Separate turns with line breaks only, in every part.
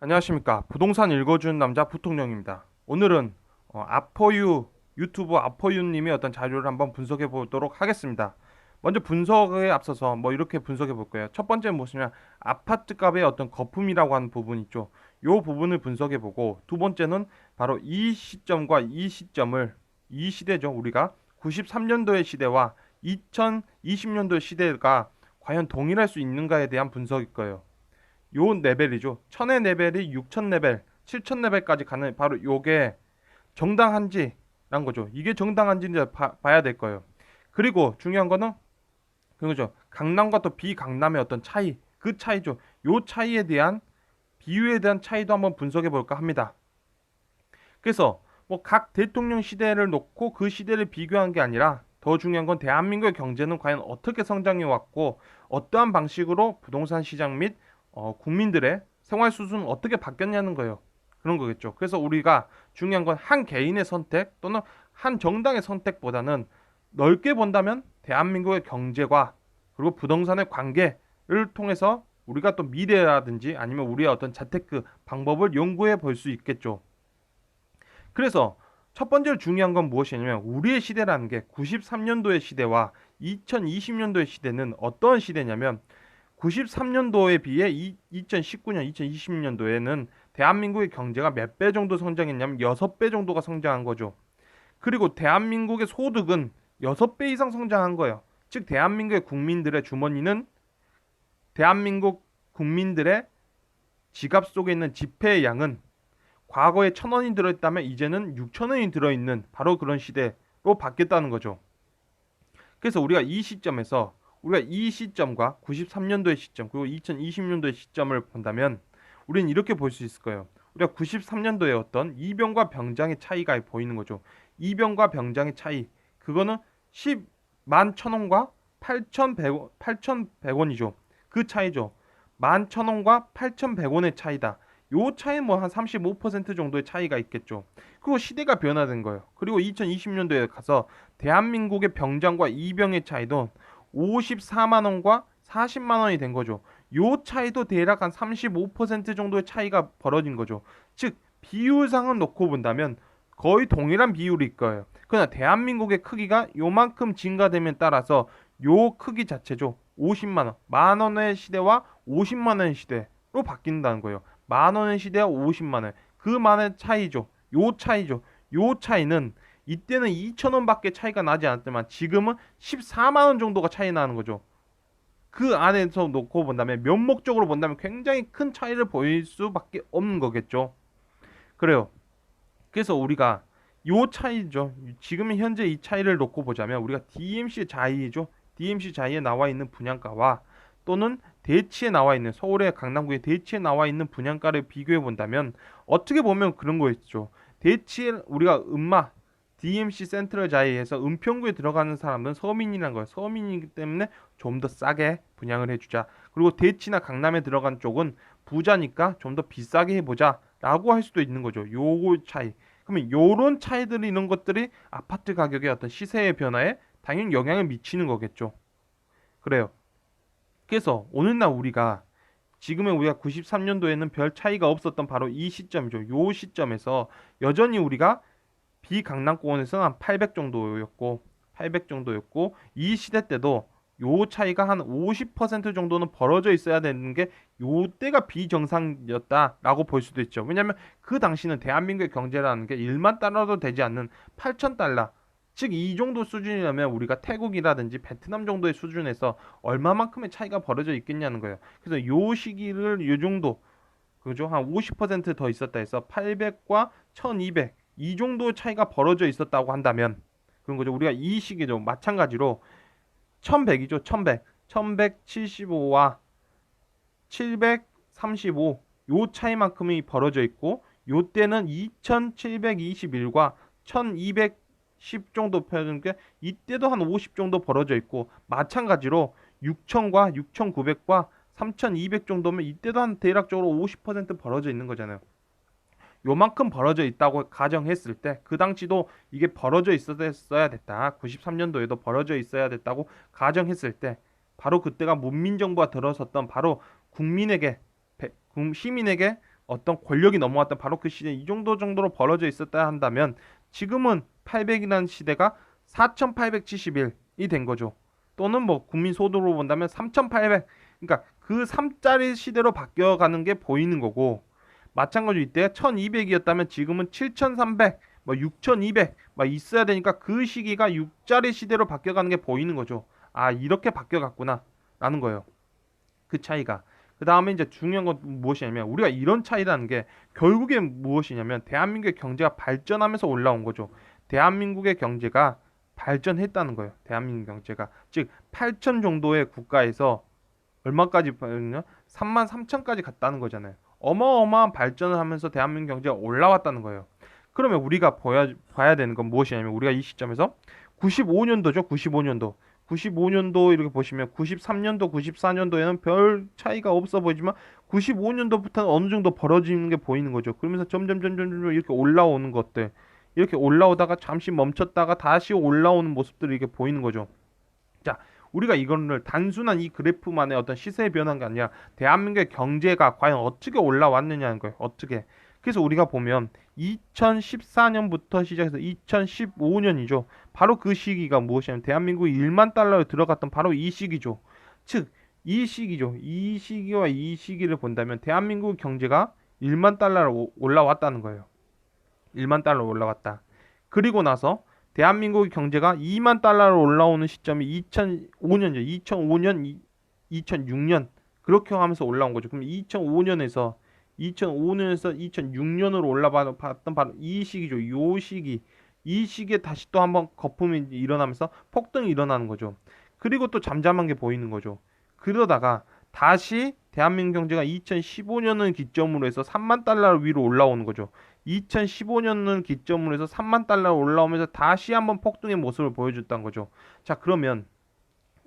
안녕하십니까. 부동산 읽어주는 남자 부통령입니다. 오늘은 어, 아퍼유 유튜브 아퍼유님의 어떤 자료를 한번 분석해 보도록 하겠습니다. 먼저 분석에 앞서서 뭐 이렇게 분석해 볼 거예요. 첫 번째는 무엇이냐. 아파트 값의 어떤 거품이라고 하는 부분 있죠. 요 부분을 분석해 보고 두 번째는 바로 이 시점과 이 시점을 이 시대죠. 우리가 93년도의 시대와 2020년도의 시대가 과연 동일할 수 있는가에 대한 분석일 거예요 요 레벨이죠. 천의 레벨이 6천 레벨, 7천 레벨까지 가는 바로 요게 정당한지란 거죠. 이게 정당한지 이제 봐, 봐야 될 거예요. 그리고 중요한 거는 그거죠. 강남과 또 비강남의 어떤 차이, 그 차이죠. 요 차이에 대한 비율에 대한 차이도 한번 분석해 볼까 합니다. 그래서 뭐 각 대통령 시대를 놓고 그 시대를 비교한 게 아니라 더 중요한 건 대한민국의 경제는 과연 어떻게 성장해 왔고 어떠한 방식으로 부동산 시장 및 어, 국민들의 생활 수준은 어떻게 바뀌었냐는 거예요. 그런 거겠죠. 그래서 우리가 중요한 건 한 개인의 선택 또는 한 정당의 선택보다는 넓게 본다면 대한민국의 경제과 그리고 부동산의 관계를 통해서 우리가 또 미래라든지 아니면 우리의 어떤 재테크 방법을 연구해 볼 수 있겠죠. 그래서 첫 번째로 중요한 건 무엇이냐면 우리의 시대라는 게 93년도의 시대와 2020년도의 시대는 어떤 시대냐면 93년도에 비해 2019년, 2020년도에는 대한민국의 경제가 몇 배 정도 성장했냐면 6배 정도가 성장한 거죠. 그리고 대한민국의 소득은 6배 이상 성장한 거예요. 즉 대한민국의 국민들의 주머니는 대한민국 국민들의 지갑 속에 있는 지폐의 양은 과거에 천 원이 들어있다면 이제는 육천 원이 들어있는 바로 그런 시대로 바뀌었다는 거죠. 그래서 우리가 이 시점에서 우리가 이 시점과 93년도의 시점 그리고 2020년도의 시점을 본다면 우리는 이렇게 볼 수 있을 거예요. 우리가 93년도에 어떤 이병과 병장의 차이가 보이는 거죠. 이병과 병장의 차이 그거는 10만 천원과 8,100원 8,100원이죠. 그 차이죠. 만 천원과 8,100원의 차이다. 요 차이 뭐 한 35% 정도의 차이가 있겠죠. 그리고 시대가 변화된 거예요. 그리고 2020년도에 가서 대한민국의 병장과 이병의 차이도 54만 원과 40만 원이 된 거죠. 요 차이도 대략 한 35% 정도의 차이가 벌어진 거죠. 즉 비율상은 놓고 본다면 거의 동일한 비율일 거예요. 그러나 대한민국의 크기가 요만큼 증가됨에 따라서 요 크기 자체죠. 50만 원, 만 원의 시대와 50만 원의 시대로 바뀐다는 거예요. 만 원의 시대와 50만 원. 그 만의 차이죠. 요 차이죠. 요 차이는 이때는 2천원밖에 차이가 나지 않았지만 지금은 14만원 정도가 차이 나는 거죠. 그 안에서 놓고 본다면 면목적으로 본다면 굉장히 큰 차이를 보일 수밖에 없는 거겠죠. 그래요. 그래서 우리가 요 차이죠. 지금 현재 이 차이를 놓고 보자면 우리가 DMC 자이죠. DMC 자이에 나와 있는 분양가와 또는 대치에 나와 있는 서울의 강남구의 대치에 나와 있는 분양가를 비교해 본다면 어떻게 보면 그런 거있죠. 대치에 우리가 음마 DMC 센트럴 자이에서 은평구에 들어가는 사람은 서민이라는 거예요. 서민이기 때문에 좀 더 싸게 분양을 해주자. 그리고 대치나 강남에 들어간 쪽은 부자니까 좀 더 비싸게 해보자. 라고 할 수도 있는 거죠. 요거 차이. 그러면 요런 차이들이 이런 것들이 아파트 가격의 어떤 시세의 변화에 당연히 영향을 미치는 거겠죠. 그래요. 그래서 오늘날 우리가 지금의 우리가 93년도에는 별 차이가 없었던 바로 이 시점이죠. 요 시점에서 여전히 우리가 비강남권에서는 한 800 정도였고 800 정도였고 이 시대 때도 요 차이가 한 50% 정도는 벌어져 있어야 되는 게 요때가 비정상이었다라고 볼 수도 있죠. 왜냐하면 그 당시는 대한민국의 경제라는 게 1만 달러도 되지 않는 8천 달러 즉 이 정도 수준이라면 우리가 태국이라든지 베트남 정도의 수준에서 얼마만큼의 차이가 벌어져 있겠냐는 거예요. 그래서 요 시기를 요 정도 그죠? 한 50%더 있었다 해서 800과 1200 이 정도 차이가 벌어져 있었다고 한다면 그런 거죠. 우리가 이 시기도 마찬가지로 1100이죠. 1100. 1175와 735 요 차이만큼이 벌어져 있고 요 때는 2721과 1210 정도 표현한 게 이때도 한 50 정도 벌어져 있고 마찬가지로 6000과 6900과 3200 정도면 이때도 한 대략적으로 50% 벌어져 있는 거잖아요. 요만큼 벌어져 있다고 가정했을 때 그 당시도 이게 벌어져 있었어야 됐다. 93년도에도 벌어져 있어야 됐다고 가정했을 때 바로 그때가 문민정부가 들어섰던 바로 국민에게 시민에게 어떤 권력이 넘어왔던 바로 그 시대 이 정도 정도로 벌어져 있었다 한다면 지금은 800이라는 시대가 4,871이 된 거죠. 또는 뭐 국민 소득으로 본다면 3,800 그러니까 그 3짜리 시대로 바뀌어가는 게 보이는 거고 마찬가지로 이때 1200이었다면 지금은 7300, 뭐 6200, 막 있어야 되니까 그 시기가 6짜리 시대로 바뀌어가는 게 보이는 거죠. 아 이렇게 바뀌어갔구나 라는 거예요. 그 차이가. 그 다음에 이제 중요한 건 무엇이냐면 우리가 이런 차이라는 게 결국에 무엇이냐면 대한민국의 경제가 발전하면서 올라온 거죠. 대한민국의 경제가 발전했다는 거예요. 대한민국 경제가 즉 8천 정도의 국가에서 얼마까지 봤냐? 3만 3천까지 갔다는 거잖아요. 어마어마한 발전을 하면서 대한민국 경제가 올라왔다는 거예요. 그러면 우리가 봐야, 봐야 되는 건 무엇이냐면 우리가 이 시점에서 95년도죠. 95년도. 95년도 이렇게 보시면 93년도, 94년도에는 별 차이가 없어 보이지만 95년도부터는 어느 정도 벌어지는 게 보이는 거죠. 그러면서 점점 점점 점점 이렇게 올라오는 것들 이렇게 올라오다가 잠시 멈췄다가 다시 올라오는 모습들이 이렇게 보이는 거죠. 자, 우리가 이거를 단순한 이 그래프만의 어떤 시세의 변화가 아니라 대한민국의 경제가 과연 어떻게 올라왔느냐는 거예요. 어떻게. 그래서 우리가 보면 2014년부터 시작해서 2015년이죠. 바로 그 시기가 무엇이냐면 대한민국이 1만 달러에 들어갔던 바로 이 시기죠. 즉, 이 시기죠. 이 시기와 이 시기를 본다면 대한민국 경제가 1만 달러로 올라왔다는 거예요. 1만 달러 올라갔다. 그리고 나서 대한민국의 경제가 2만 달러로 올라오는 시점이 2005년이죠. 2005년, 2006년 그렇게 하면서 올라온 거죠. 그럼 2005년에서 2005년에서 2006년으로 올라봤던 바로 이 시기죠. 요 시기. 이 시기에 다시 또 한번 거품이 일어나면서 폭등이 일어나는 거죠. 그리고 또 잠잠한 게 보이는 거죠. 그러다가 다시 대한민국 경제가 2015년을 기점으로 해서 3만 달러 위로 올라오는 거죠. 2015년을 기점으로 해서 3만 달러 올라오면서 다시 한번 폭등의 모습을 보여줬다는 거죠. 자, 그러면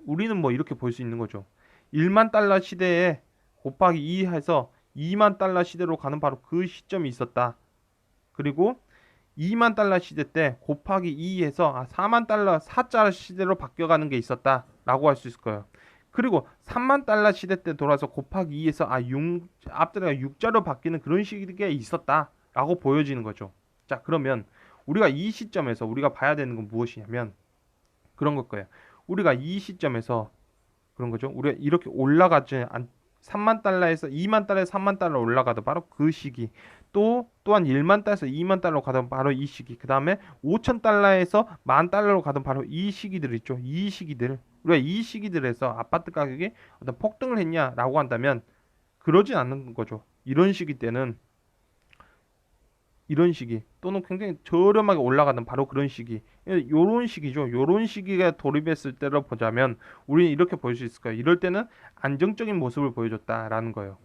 우리는 뭐 이렇게 볼 수 있는 거죠. 1만 달러 시대에 곱하기 2 해서 2만 달러 시대로 가는 바로 그 시점이 있었다. 그리고 2만 달러 시대 때 곱하기 2에서 4만 아, 달러 4자 시대로 바뀌어가는 게 있었다 라고 할 수 있을 거예요. 그리고 3만 달러 시대 때 돌아서 곱하기 2에서 아 6, 앞자리가 6자로 바뀌는 그런 시기가 있었다 라고 보여지는 거죠. 자 그러면 우리가 이 시점에서 우리가 봐야 되는 건 무엇이냐면 그런 걸 거예요. 우리가 이 시점에서 그런 거죠. 우리가 이렇게 올라가지 않 3만 달러에서 2만 달러에서 3만 달러 올라가도 바로 그 시기 또 또한 1만 달러에서 2만 달러로 가던 바로 이 시기 그 다음에 5천 달러에서 만 달러로 가던 바로 이 시기들 있죠 이 시기들 우리가 이 시기들에서 아파트 가격이 어떤 폭등을 했냐라고 한다면 그러진 않는 거죠 이런 시기 때는 이런 시기 또는 굉장히 저렴하게 올라가는 바로 그런 시기. 요런 시기죠. 요런 시기가 돌입했을 때로 보자면 우리는 이렇게 볼 수 있을 거예요. 이럴 때는 안정적인 모습을 보여줬다라는 거예요.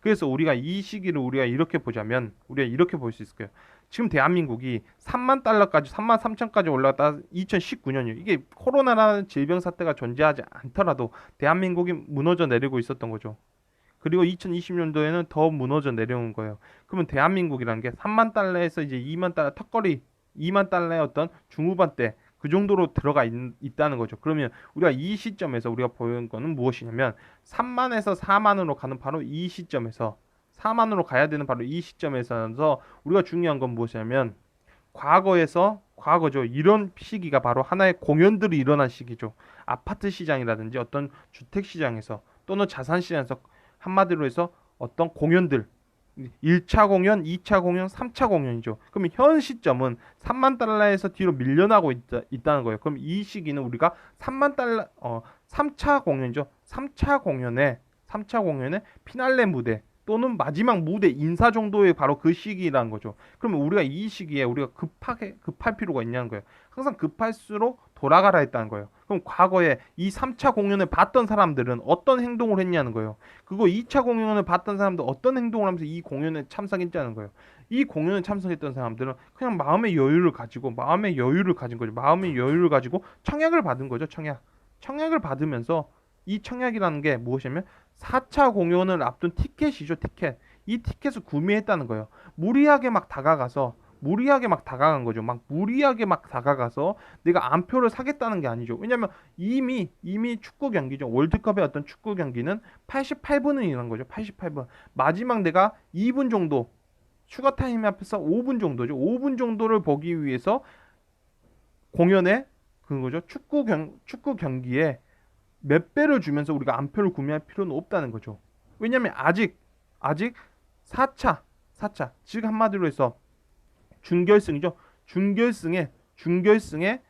그래서 우리가 이 시기를 우리가 이렇게 보자면 우리가 이렇게 볼 수 있을 거예요. 지금 대한민국이 3만 달러까지 3만 3천까지 올라갔다 2019년이요. 이게 코로나라는 질병 사태가 존재하지 않더라도 대한민국이 무너져 내리고 있었던 거죠 그리고 2020년도에는 더 무너져 내려온 거예요. 그러면 대한민국이라는 게 3만 달러에서 이제 2만 달러 턱걸이 2만 달러의 어떤 중후반대 그 정도로 들어가 있, 다는 거죠. 그러면 우리가 이 시점에서 우리가 보는 거는 무엇이냐면 3만에서 4만으로 가는 바로 이 시점에서 4만으로 가야 되는 바로 이 시점에서 우리가 중요한 건 무엇이냐면 과거에서 과거죠. 이런 시기가 바로 하나의 공연들이 일어난 시기죠. 아파트 시장이라든지 어떤 주택 시장에서 또는 자산 시장에서 한마디로 해서 어떤 공연들 1차 공연, 2차 공연, 3차 공연이죠. 그러면 현 시점은 3만 달러에서 뒤로 밀려나고 있다, 는 거예요. 그럼 이 시기는 우리가 3만 달러 어 3차 공연이죠. 3차 공연에 3차 공연에 피날레 무대 또는 마지막 무대 인사 정도의 바로 그 시기라는 거죠. 그러면 우리가 이 시기에 우리가 급하게 급할 필요가 있냐는 거예요. 항상 급할수록 돌아가라 했다는 거예요. 그럼 과거에 이 3차 공연을 봤던 사람들은 어떤 행동을 했냐는 거예요. 그거 2차 공연을 봤던 사람들 어떤 행동을 하면서 이 공연에 참석했냐는 거예요. 이 공연에 참석했던 사람들은 그냥 마음의 여유를 가지고 마음의 여유를 가진 거죠. 마음의 여유를 가지고 청약을 받은 거죠. 청약. 청약을 받으면서 이 청약이라는 게 무엇이냐면 4차 공연을 앞둔 티켓이죠. 티켓. 이 티켓을 구매했다는 거예요. 무리하게 막 다가가서 무리하게 막 다가간 거죠. 막 무리하게 막 다가가서 내가 안표를 사겠다는 게 아니죠. 왜냐면 이미 이미 축구 경기죠. 월드컵의 어떤 축구 경기는 88분은 이런 거죠. 88분. 마지막 내가 2분 정도 추가 타임 앞에서 5분 정도죠. 5분 정도를 보기 위해서 공연에 그거죠. 축구 경 축구 경기에 몇 배를 주면서 우리가 안표를 구매할 필요는 없다는 거죠. 왜냐면 아직 아직 4차 4차 즉 한마디로 해서 준결승이죠. 준결승에 준결승에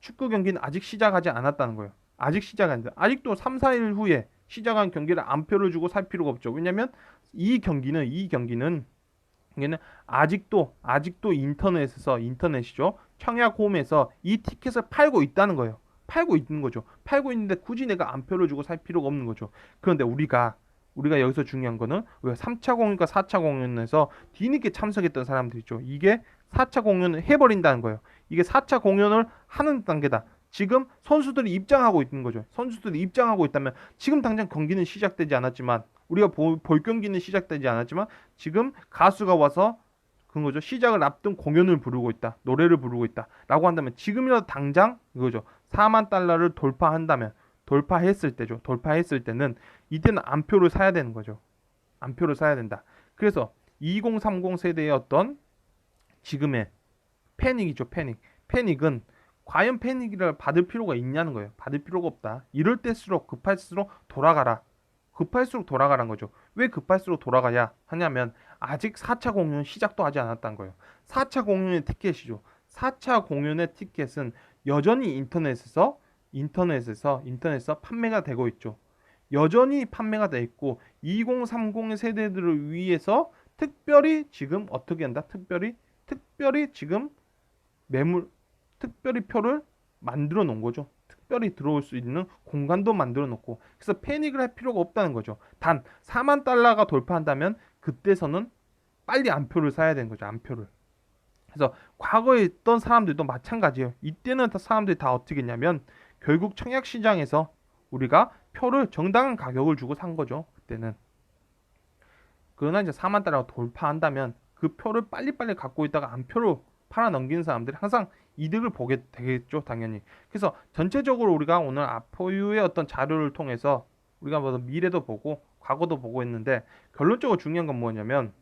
축구 경기는 아직 시작하지 않았다는 거예요. 아직 시작 안 돼. 아직도 3, 4일 후에 시작한 경기를 안표를 주고 살 필요가 없죠. 왜냐면 이 경기는 이 경기는 이게는 아직도 아직도 인터넷에서 인터넷이죠. 청약홈에서 이 티켓을 팔고 있다는 거예요. 팔고 있는 거죠. 팔고 있는데 굳이 내가 안표를 주고 살 필요가 없는 거죠. 그런데 우리가 우리가 여기서 중요한 거는 왜 3차 공연과 4차 공연에서 뒤늦게 참석했던 사람들이죠. 이게 4차 공연을 해버린다는 거예요. 이게 4차 공연을 하는 단계다. 지금 선수들이 입장하고 있는 거죠. 선수들이 입장하고 있다면 지금 당장 경기는 시작되지 않았지만 우리가 볼, 볼 경기는 시작되지 않았지만 지금 가수가 와서 그런 거죠. 시작을 앞둔 공연을 부르고 있다. 노래를 부르고 있다. 라고 한다면 지금이라도 당장 이거죠. 4만 달러를 돌파한다면 돌파했을 때죠. 돌파했을 때는 이때는 안표를 사야 되는 거죠. 안표를 사야 된다. 그래서 2030 세대의 어떤 지금의 패닉이죠. 패닉. 패닉은 과연 패닉을 받을 필요가 있냐는 거예요. 받을 필요가 없다. 이럴 때일수록 급할수록 돌아가라. 급할수록 돌아가란 거죠. 왜 급할수록 돌아가야 하냐면 아직 4차 공연 시작도 하지 않았다는 거예요. 4차 공연의 티켓이죠. 4차 공연의 티켓은 여전히 인터넷에서 인터넷에서 인터넷에서 판매가 되고 있죠. 여전히 판매가 돼 있고 2030 세대들을 위해서 특별히 지금 어떻게 한다? 특별히 특별히 지금 매물 특별히 표를 만들어 놓은 거죠. 특별히 들어올 수 있는 공간도 만들어 놓고 그래서 패닉을 할 필요가 없다는 거죠. 단 4만 달러가 돌파한다면 그때서는 빨리 안표를 사야 되는 거죠. 안표를. 그래서 과거에 있던 사람들도 마찬가지예요. 이때는 다 사람들이 다 어떻게 했냐면 결국 청약 시장에서 우리가 표를 정당한 가격을 주고 산 거죠. 그때는. 그러나 이제 4만 달러가 돌파한다면 그 표를 빨리빨리 갖고 있다가 안표로 팔아 넘기는 사람들이 항상 이득을 보게 되겠죠, 당연히. 그래서 전체적으로 우리가 오늘 아포유의 어떤 자료를 통해서 우리가 뭐 미래도 보고 과거도 보고 있는데 결론적으로 중요한 건 뭐냐면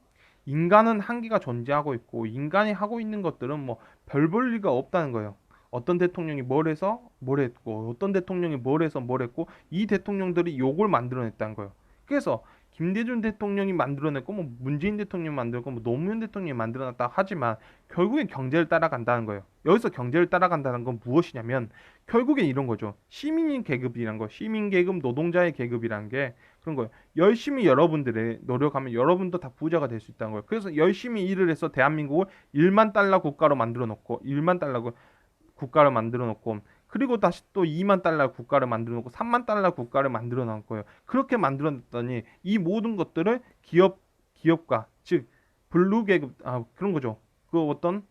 인간은 한계가 존재하고 있고 인간이 하고 있는 것들은 뭐 별 볼 리가 없다는 거예요. 어떤 대통령이 뭘 해서 뭘 했고 어떤 대통령이 뭘 해서 뭘 했고 이 대통령들이 욕을 만들어냈다는 거예요. 그래서 김대중 대통령이 만들어냈고 뭐 문재인 대통령이 만들고 뭐 노무현 대통령이 만들어놨다 하지만 결국엔 경제를 따라간다는 거예요. 여기서 경제를 따라간다는 건 무엇이냐면 결국엔 이런 거죠. 시민인 계급이란 거, 시민 계급, 노동자의 계급이란 게 그런 거예요. 열심히 여러분들의 노력하면 여러분도 다 부자가 될 수 있다는 거예요. 그래서 열심히 일을 해서 대한민국을 1만 달러 국가로 만들어 놓고 1만 달러 국가를 만들어 놓고 그리고 다시 또 2만 달러 국가를 만들어 놓고 3만 달러 국가를 만들어 거예요. 그렇게 만들어 놨더니 이 모든 것들을 기업 기업가 즉 블루 계급 아 그런 거죠. 그 어떤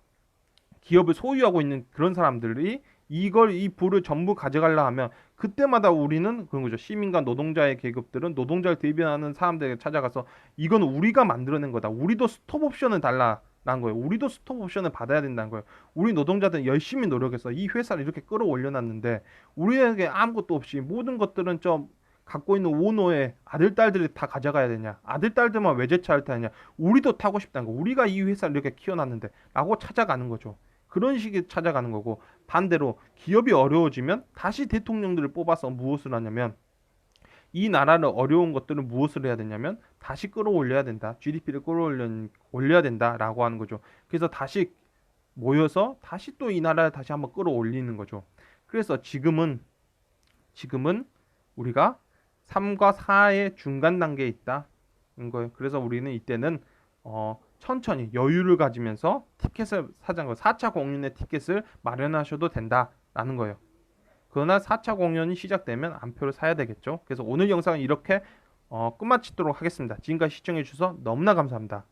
기업을 소유하고 있는 그런 사람들이 이걸 이 부를 전부 가져가려 하면 그때마다 우리는 그런 거죠. 시민과 노동자의 계급들은 노동자를 대변하는 사람들에게 찾아가서 이건 우리가 만들어낸 거다. 우리도 스톱 옵션을 달라. 라는 거예요. 우리도 스톱 옵션을 받아야 된다는 거예요. 우리 노동자들은 열심히 노력해서 이 회사를 이렇게 끌어올려 놨는데 우리에게 아무것도 없이 모든 것들은 좀 갖고 있는 오너의 아들 딸들이 다 가져가야 되냐? 아들 딸들만 외제차를 타냐? 우리도 타고 싶다는 거. 우리가 이 회사를 이렇게 키워놨는데라고 찾아가는 거죠. 그런 식의 찾아가는 거고 반대로 기업이 어려워지면 다시 대통령들을 뽑아서 무엇을 하냐면 이 나라를 어려운 것들을 무엇을 해야 되냐면 다시 끌어올려야 된다. GDP를 끌어올려 올려야 된다라고 하는 거죠. 그래서 다시 모여서 다시 또 이 나라를 다시 한번 끌어올리는 거죠. 그래서 지금은 지금은 우리가 3과 4의 중간 단계에 있다는 거예요. 그래서 우리는 이때는 어 천천히 여유를 가지면서 티켓을 사자는 거 4차 공연의 티켓을 마련하셔도 된다라는 거예요. 그러나 4차 공연이 시작되면 안표를 사야 되겠죠. 그래서 오늘 영상은 이렇게 어, 끝마치도록 하겠습니다. 지금까지 시청해 주셔서 너무나 감사합니다.